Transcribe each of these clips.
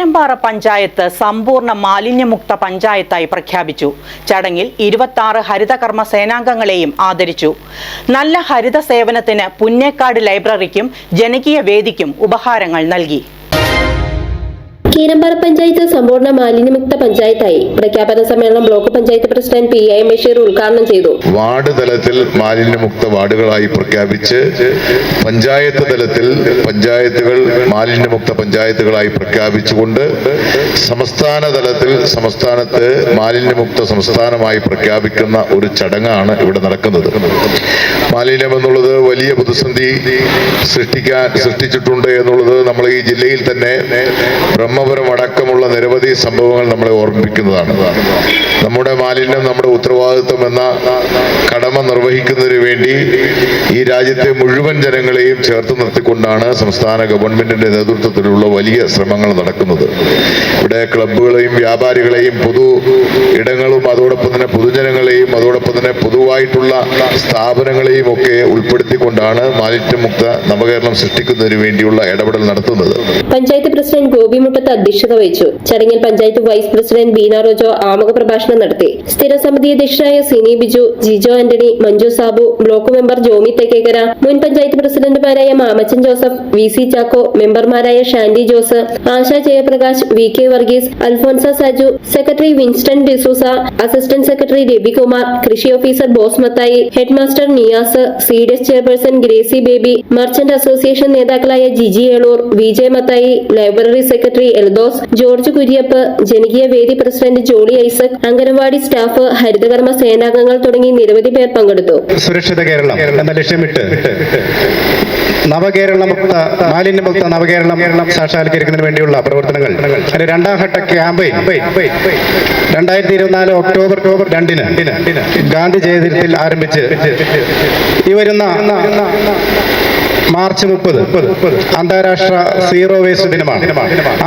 കീരമ്പാറ പഞ്ചായത്ത് സമ്പൂർണ മാലിന്യമുക്ത പഞ്ചായത്തായി പ്രഖ്യാപിച്ചു. ചടങ്ങിൽ ഇരുപത്തി ആറ് ഹരിതകർമ്മ സേനാംഗങ്ങളെയും ആദരിച്ചു. നല്ല ഹരിത സേവനത്തിന് പുന്നേക്കാട് ലൈബ്രറിക്കും ജനകീയ വേദിക്കും ഉപഹാരങ്ങൾ നൽകി. കീരമ്പാറ പഞ്ചായത്ത് സമ്പൂർണ മാലിന്യമുക്ത പഞ്ചായത്തായി. പ്രഖ്യാപന സമ്മേളനം block panchayat president P. M. Basheer ഉദ്ഘാടനം ചെയ്തു. വാർഡ് തലത്തിൽ മാലിന്യമുക്ത വാർഡുകളായി പ്രഖ്യാപിച്ച് പഞ്ചായത്ത് തലത്തിൽ പഞ്ചായത്തുകൾ മാലിന്യമുക്ത പഞ്ചായത്തുകളായി പ്രഖ്യാപിച്ചുകൊണ്ട് സംസ്ഥാന തലത്തിൽ സംസ്ഥാനത്ത് മാലിന്യമുക്ത സംസ്ഥാനമായി പ്രഖ്യാപിക്കുന്ന ഒരു ചടങ്ങാണ് ഇവിടെ നടക്കുന്നത്. മാലിന്യം എന്നുള്ളത് വലിയ പ്രതിസന്ധി സൃഷ്ടിക്കാൻ സൃഷ്ടിച്ചിട്ടുണ്ട് എന്നുള്ളത് നമ്മൾ ഈ ജില്ലയിൽ തന്നെ ബ്രഹ്മപുരം അടക്കമുള്ള നിരവധി സംഭവങ്ങൾ നമ്മളെ ഓർമ്മിപ്പിക്കുന്നതാണ്. നമ്മുടെ മാലിന്യം നമ്മുടെ ഉത്തരവാദിത്വം എന്ന കടമ നിർവഹിക്കുന്നതിന് വേണ്ടി ഈ രാജ്യത്തെ മുഴുവൻ ജനങ്ങളെയും ചേർത്ത് നിർത്തിക്കൊണ്ടാണ് സംസ്ഥാന ഗവൺമെന്റിന്റെ നേതൃത്വത്തിലുള്ള വലിയ ശ്രമങ്ങൾ നടക്കുന്നത്. ഇവിടെ ക്ലബ്ബുകളെയും വ്യാപാരികളെയും പൊതു ഇടങ്ങളും അതോടൊപ്പം തന്നെ പൊതുജനങ്ങളെയും അതോടൊപ്പം തന്നെ പൊതുവായിട്ടുള്ള സ്ഥാപനങ്ങളെയും ഒക്കെ ഉൾപ്പെടുത്തിക്കൊണ്ടാണ് മാലിന്യമുക്ത നവകേരളം സൃഷ്ടിക്കുന്നതിന് വേണ്ടിയുള്ള ഇടപെടൽ നടത്തുന്നത്. പഞ്ചായത്ത് പ്രസിഡന്റ് ഗോപി മുട്ടത്ത് അധ്യക്ഷത വഹിച്ചു. ചടങ്ങിൽ പഞ്ചായത്ത് വൈസ് പ്രസിഡന്റ് ബീന റോജോ ആമുഖ പ്രഭാഷണം നടത്തി. സ്ഥിര സമിതി അധ്യക്ഷനായ Sini Biju Jijo Antony Manju Sabu block member Jomy Thekkekkara മുൻ പഞ്ചായത്ത് പ്രസിഡന്റുമാരായ Mamachan Joseph V C Chacko മെമ്പർമാരായ Shandy Jose Asha Jayaprakash V K Varghese Alphonsa Saju secretary Winston D'Souza assistant secretary Ravikumar കൃഷി officer Bose Mathai head master Niyas C D S chairperson Gracy Baby merchant association നേതാക്കളായ Jiji Elur V J Mathai library secretary Eldhose George Kuriappu ജനകീയ വേദി president Jolly Isaac anganwadi staff ഹരിതകർമ്മ സേനാംഗങ്ങൾ തുടങ്ങി നിരവധി പേർ പങ്കെടുത്തു. സുരക്ഷിത കേരളം എന്ന ലക്ഷ്യമിട്ട് നവകേരളമുക്ത മാലിന്യമുക്ത നവകേരളം സാക്ഷാത്കരിക്കുന്നതിന് വേണ്ടിയുള്ള പ്രവർത്തനങ്ങൾ. രണ്ടാം ഘട്ട ക്യാമ്പയിൻ രണ്ടായിരത്തി ഇരുപത്തിനാല് ഒക്ടോബർ ഒക്ടോബർ രണ്ടിന്. ഗാന്ധി ജയന്തിയിൽ ആരംഭിച്ച് ഈ വരുന്ന മാർച്ച് മുപ്പത് അന്താരാഷ്ട്ര സീറോ വേസ്റ്റ് ദിനമാണ്.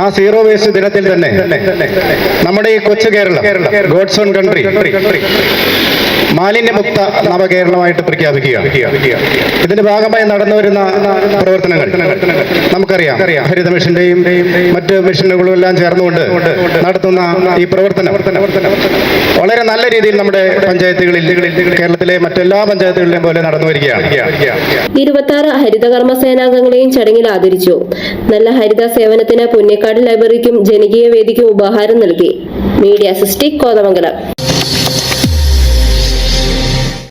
ആ സീറോ വേസ്റ്റ് ദിനത്തിൽ തന്നെ നമ്മുടെ ഈ കൊച്ചു കേരളം ഗോഡ്സ് ഓൺ കൺട്രി മാലിന്യമുക്ത നവകേരളമായിട്ട് പ്രഖ്യാപിക്കുകയാണ്. ഇതിന്റെ ഭാഗമായി നടന്നു വരുന്ന പ്രവർത്തനങ്ങൾ നമുക്കറിയാം. ഹരിത മിഷന്റെയും മറ്റ് മിഷനുകളും എല്ലാം ചേർന്നുകൊണ്ട് നടത്തുന്ന ഈ പ്രവർത്തനം വളരെ നല്ല രീതിയിൽ നമ്മുടെ പഞ്ചായത്തുകളിൽ കേരളത്തിലെ മറ്റെല്ലാ പഞ്ചായത്തുകളിലെയും പോലെ നടന്നു വരികയാണ് ഇരുപത്തി ആറ് ഹരിതകർമ്മ സേനാംഗങ്ങളെയും ചടങ്ങിൽ ആദരിച്ചു. നല്ല ഹരിത സേവനത്തിന് പുന്നേക്കാട് ലൈബ്രറിക്കും ജനകീയ വേദിക്കും ഉപഹാരം നൽകി. മീഡിയ സിസ്റ്റിക് കോതമംഗലം.